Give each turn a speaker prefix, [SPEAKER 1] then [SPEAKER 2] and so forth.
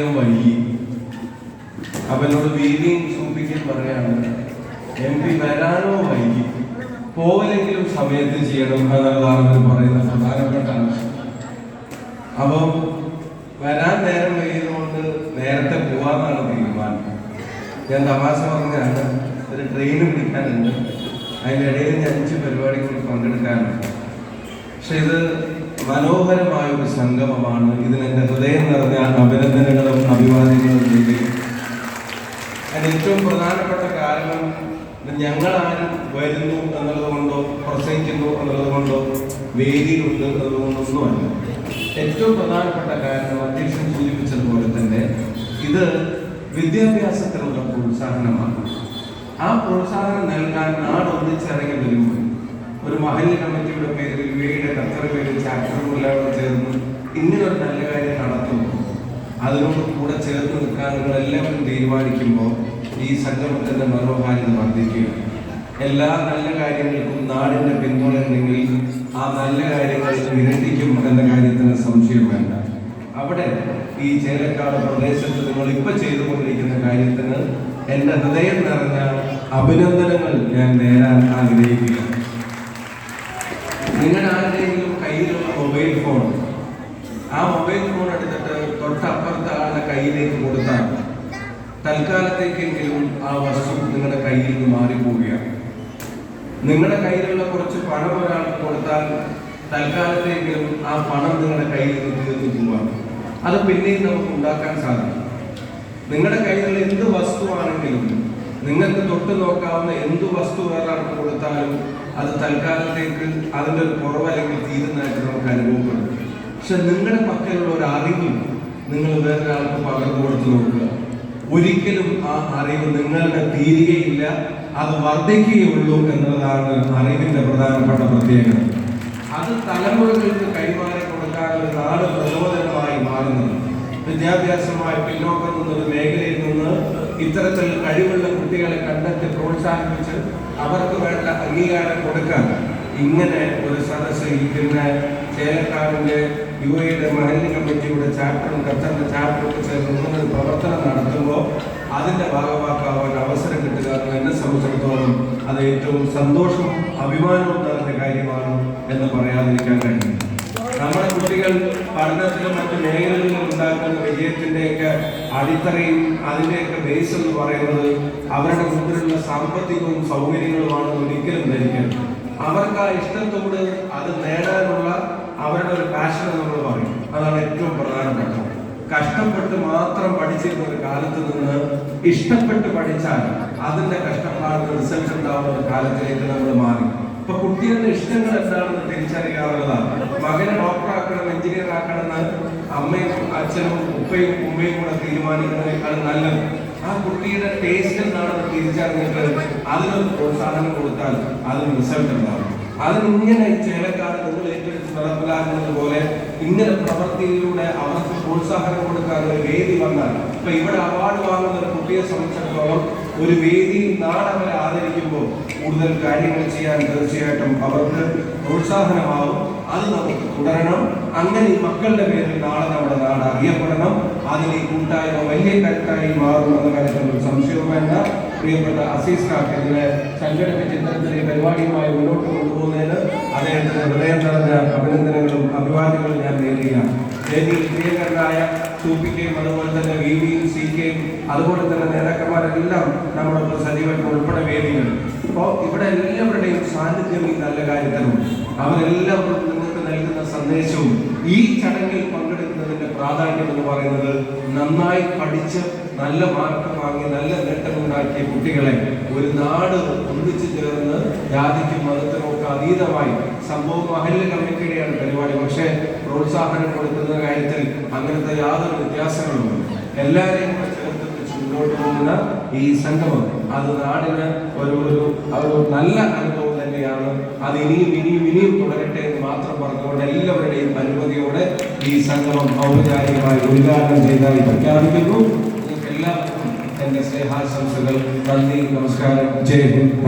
[SPEAKER 1] വളരെയധികം വൈകി. അപ്പൊ എന്നോട് വീതിയും സൂപ്പിക്കുകയും പറയാണ് എം പി വരാനോ വൈകി? പോവലെങ്കിലും സമയത്ത് ചെയ്യണം എന്നുള്ളതാണ് പറയുന്ന പ്രധാനപ്പെട്ട ആവശ്യം. അപ്പം വരാൻ നേരം വൈകിയതുകൊണ്ട് നേരത്തെ പോവാന്നാണ് തീരുമാനം. ഞാൻ തമാശ പറഞ്ഞാണ് ഒരു ട്രെയിൻ പിടിക്കാനുണ്ട് അതിന്റെ ഇടയിൽ ഞാൻ അഞ്ച് പരിപാടികൾ പങ്കെടുക്കാനുണ്ട് പക്ഷെ ഇത് മനോഹരമായ ഒരു സംഗമമാണ്. ഇതിന് എന്റെ ഹൃദയം നിറഞ്ഞ അഭിനന്ദനങ്ങളും അഭിവാദ്യങ്ങളും നൽകി അതിന് ഏറ്റവും പ്രധാനപ്പെട്ട കാരണം ഞങ്ങളാരും വരുന്നു എന്നുള്ളത് കൊണ്ടോ പ്രസംഗിക്കുന്നു എന്നുള്ളത് കൊണ്ടോ വേദിയിലുണ്ട് എന്നതുകൊണ്ടൊന്നുമല്ല ഏറ്റവും പ്രധാനപ്പെട്ട കാരണം അധ്യക്ഷൻ സൂചിപ്പിച്ചതുപോലെ തന്നെ ഇത് വിദ്യാഭ്യാസത്തിനുള്ള പ്രോത്സാഹനമാണ്. ആ പ്രോത്സാഹനം നൽകാൻ നാടൊന്നിച്ചിറങ്ങി വരുമ്പോൾ ഒരു മഹല്യ കമ്മിറ്റിയുടെ വിവേയുടെ കത്തറ എല്ലാവരും ചേർന്ന് ഇങ്ങനൊരു നല്ല കാര്യം നടത്തുമ്പോൾ അതിനോട് കൂടെ ചേർന്ന് നിൽക്കാൻ തീരുമാനിക്കുമ്പോൾ ഈ സംഗമത്തിന്റെ മനോഹാരിത വർദ്ധിക്കുകയാണ്. എല്ലാ നല്ല കാര്യങ്ങൾക്കും നാടിന്റെ പിന്തുണ ഉണ്ടെങ്കിൽ ആ നല്ല കാര്യങ്ങൾ വിരട്ടിക്കും എന്ന കാര്യത്തിന് സംശയം വേണ്ട. അവിടെ ഈ ചേലക്കാട് പ്രദേശത്ത് നിങ്ങൾ ഇപ്പം ചെയ്തുകൊണ്ടിരിക്കുന്ന കാര്യത്തിന് എന്റെ ഹൃദയം നിറഞ്ഞ അഭിനന്ദനങ്ങൾ ഞാൻ നേരാൻ ആഗ്രഹിക്കുകയാണ്. നിങ്ങളുടെ കൊടുത്താൽ തൽക്കാലത്തേക്കെങ്കിലും ആ വസ്തു നിങ്ങളുടെ കയ്യിൽ നിന്ന് മാറിപ്പോവുകയാണ്. നിങ്ങളുടെ കയ്യിലുള്ള കുറച്ച് പണം ഒരാൾക്ക് കൊടുത്താൽ തൽക്കാലത്തേക്കെങ്കിലും ആ പണം നിങ്ങളുടെ കയ്യിൽ നിന്ന് തീർന്നു പോവാണ് അത് പിന്നെയും നമുക്ക് ഉണ്ടാക്കാൻ സാധിക്കും. നിങ്ങളുടെ കയ്യിലുള്ള എന്ത് വസ്തുവാണെങ്കിലും നിങ്ങൾക്ക് തൊട്ട് നോക്കാവുന്ന എന്ത് വസ്തു വേറൊരാൾക്ക് കൊടുത്താലും അത് തൽക്കാലത്തേക്ക് അതിന്റെ ഒരു കുറവ് അല്ലെങ്കിൽ തീരുന്നതായിട്ട് നമുക്ക് അനുഭവപ്പെടും. പക്ഷെ നിങ്ങളുടെ പക്കലുള്ള ഒരു അറിവ് നിങ്ങൾ വേറൊരാൾക്ക് പകർന്നു കൊടുത്തു നോക്കുക. ഒരിക്കലും ആ അറിവ് നിങ്ങളുടെ തീരുകയില്ല അത് വർദ്ധിക്കുകയുള്ളൂ എന്നതാണ് അറിവിന്റെ പ്രധാനപ്പെട്ട പ്രത്യേകത. അത് തലമുറകൾക്ക് കൈമാറി ഒരു നാട് പ്രചോദനമായി മാറുന്നത്. വിദ്യാഭ്യാസമായി പിന്നോക്കം നിന്നൊരു മേഖലയിൽ നിന്ന് ഇത്തരത്തിൽ കഴിവുള്ള കുട്ടികളെ കണ്ടെത്തി പ്രോത്സാഹിപ്പിച്ച് അവർക്ക് വേണ്ട അംഗീകാരം കൊടുക്കാൻ ഇങ്ങനെ ഒരു സദസ്സ് ഇരിക്കുന്ന ചേലക്കാടിന്റെ യു എയുടെ മഹല്ല് കമ്മിറ്റിയുടെ ചാപ്റ്ററും കച്ചറിന്റെ ചാപ്റ്ററും ചേർന്ന് ഇങ്ങനൊരു പ്രവർത്തനം നടത്തുമ്പോൾ അതിന്റെ ഭാഗമാക്കാവാൻ അവസരം കിട്ടുക എന്ന് എന്നെ സംബന്ധിച്ചിടത്തോളം അത് ഏറ്റവും സന്തോഷവും അഭിമാനവും നിറഞ്ഞ കാര്യമാണ് എന്ന് പറയാതിരിക്കാൻ കഴിയും. നമ്മുടെ കുട്ടികൾ പഠനത്തിലും മറ്റു മേഖലകളിലും ഉണ്ടാക്കുന്ന വിജയത്തിന്റെയൊക്കെ അടിത്തറയും അതിന്റെയൊക്കെ ബേസ് എന്ന് പറയുന്നത് അവരുടെ മുമ്പിലുള്ള സാമ്പത്തികവും സൗകര്യങ്ങളുമാണ് ഒരിക്കലും ധരിക്കരുത് അവർക്ക് ആ ഇഷ്ടത്തോട് അത് നേടാനുള്ള അവരുടെ ഒരു പാഷൻ നമ്മൾ പറയും. അതാണ് ഏറ്റവും പ്രധാനപ്പെട്ടത് കഷ്ടപ്പെട്ട് മാത്രം പഠിച്ചിരുന്ന ഒരു കാലത്ത് നിന്ന് ഇഷ്ടപ്പെട്ട് പഠിച്ചാൽ അതിന്റെ കഷ്ടപ്പാടിന് റിസൾട്ട് ഉണ്ടാവുന്ന ഒരു കാലത്തിലേക്ക് നമ്മൾ മാറി. ഇപ്പൊ കുട്ടികളുടെ ഇഷ്ടങ്ങൾ എന്താണെന്ന് തിരിച്ചറിയാവുന്നതാണ്. മകനെ ഡോക്ടർ ഡോക്ടറാക്കണം എഞ്ചിനീയർ ആക്കണം എന്ന് അമ്മയും അച്ഛനും ഉപ്പയും ഉമ്മയും കൂടെ തീരുമാനിക്കുന്നതിനേക്കാൾ നല്ലത്. ആ കുട്ടിയുടെ ടേസ്റ്റ് എന്താണെന്ന് തിരിച്ചറിഞ്ഞിട്ട് അതിന് പ്രോത്സാഹനം കൊടുത്താൽ അതിന് റിസൾട്ട് ഉണ്ടാവും അതിനിങ്ങനെ ചേലക്കാർ നിങ്ങൾ ഏറ്റെടുത്ത് നടപ്പിലാക്കുന്നത് പോലെ ഇങ്ങനെ പ്രവൃത്തിയിലൂടെ അവർക്ക് പ്രോത്സാഹനം കൊടുക്കാൻ ഒരു വേദി വന്നാൽ ഇപ്പൊ ഇവിടെ അവാർഡ് വാങ്ങുന്ന ഒരു കുട്ടിയെ സംബന്ധിച്ചിടത്തോളം ഒരു വേദി നാടവരെ ആദരിക്കുമ്പോൾ കൂടുതൽ കാര്യങ്ങൾ ചെയ്യാൻ തീർച്ചയായിട്ടും അവർക്ക് പ്രോത്സാഹനമാവും അത് നമുക്ക് തുടരണം. അങ്ങനെ മക്കളുടെ പേരിൽ നാളെ നമ്മുടെ നാട് അറിയപ്പെടണം. അതിൽ ഈ കൂട്ടായ്മ വലിയ കരുത്തായി മാറുമെന്ന കാര്യത്തിൽ പ്രിയപ്പെട്ട അസീസ് കാക്കെതിരെ സംഘടിപ്പിച്ച ഇത്തരത്തിൽ ഈ പരിപാടിയുമായി മുന്നോട്ട് കൊണ്ടുപോകുന്നതിന് അദ്ദേഹത്തിന് ഹൃദയം നിറഞ്ഞ അഭിനന്ദനങ്ങളും അഭിവാദ്യങ്ങളും ഞാൻ നേടുകയാണ് വേദിയിൽ പ്രിയങ്കരനായ സൂപ്പിക്കയും അതുപോലെ തന്നെ വി വിയും സി കെയും അതുപോലെ തന്നെ നേതാക്കന്മാരെല്ലാം നമ്മുടെ ഇപ്പോൾ സജീവൻ ഉൾപ്പെടെ വേദികൾ അപ്പോൾ ഇവിടെ എല്ലാവരുടെയും സാന്നിധ്യം ഈ നല്ല കാര്യത്തിനുണ്ട് അവരെല്ലാവരും നൽകുന്ന സന്ദേശവും ഈ ചടങ്ങിൽ പങ്കെടുക്കുന്നതിന്റെ പ്രാധാന്യം എന്ന് പറയുന്നത് നന്നായി പഠിച്ച് നല്ല മാർക്ക് വാങ്ങി നല്ല നേട്ടമുണ്ടാക്കിയ കുട്ടികളെ ഒരു നാട് ഒന്നിച്ചു ചേർന്ന് ജാതിക്കും മതത്തിനും ഒക്കെ അതീതമായി സംഭവം മഹല്ല് കമ്മിറ്റിയുടെയാണ് പരിപാടി. പക്ഷേ പ്രോത്സാഹനം കൊടുക്കുന്ന കാര്യത്തിൽ അങ്ങനത്തെ യാതൊരു വ്യത്യാസങ്ങളുമില്ല. എല്ലാവരെയും കൂടെ ചേർത്ത് വെച്ച് മുന്നോട്ട് പോകുന്ന ഈ സംഗമം അത് നാടിന് ഒരു ഒരു നല്ല അനുഭവം തന്നെയാണ്. അത് ഇനിയും ഇനിയും ഇനിയും തുടരട്ടെ എന്ന് മാത്രം പറഞ്ഞുകൊണ്ട് എല്ലാവരുടെയും അനുമതിയോടെ ഈ സംഗമം ഔപചാരികമായി ഉദ്ഘാടനം ചെയ്തതായി പ്രഖ്യാപിക്കുന്നു. എല്ലാവർക്കും എന്റെ സ്നേഹാശംസകൾ നന്ദി നമസ്കാരം. ജയ്